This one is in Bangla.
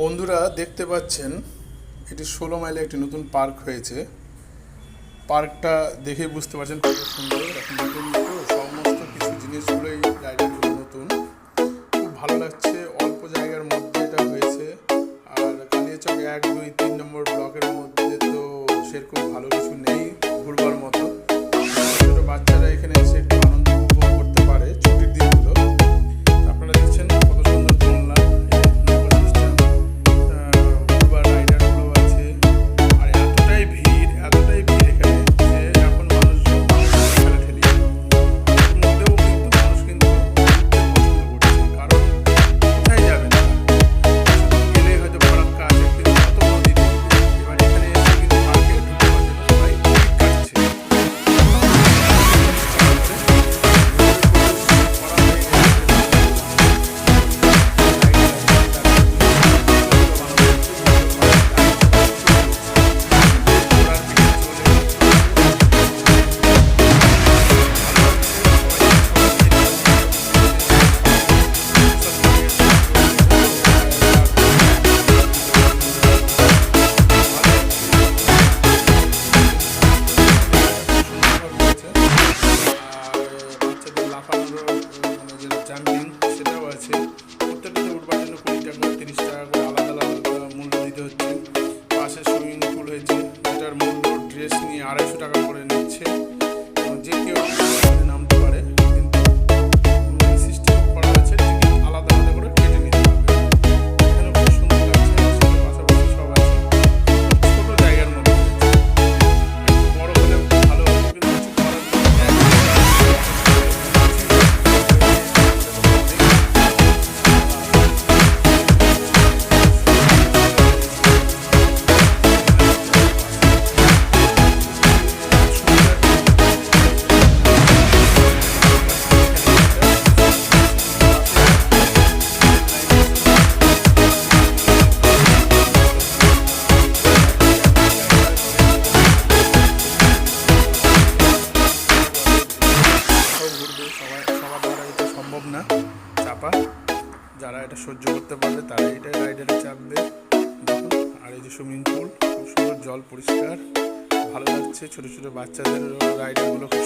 বন্ধুরা দেখতে পাচ্ছেন, এটি ষোলো মাইলে একটি নতুন পার্ক হয়েছে। পার্কটা দেখে বুঝতে পারছেন কত সুন্দর নতুন সমস্ত কিছু জিনিসগুলোই জায়গাগুলো নতুন। খুব ভালো লাগছে, অল্প জায়গার মধ্যে এটা হয়েছে। আর কালিয়াচক এক, দুই, তিন নম্বর ব্লকের মধ্যে তো সেরকম ভালো কিছু নেই ঘুরবার মতো। ছোটো বাচ্চারা এখানে এসে কুড়ি টাকা তিরিশ টাকা করে আলাদা আলাদা মূল্য দিতে হচ্ছে। পাশে সুইমিং পুল হয়েছে যারা এটা সহ্য করতে পারবে তারা এটা রাইডারে চাপবে। দেখুন, আর এই যে সুইমিং পুল, খুব সুন্দর জল পরিষ্কার। ভালো লাগছে, ছোটো ছোটো বাচ্চাদের রাইডারগুলো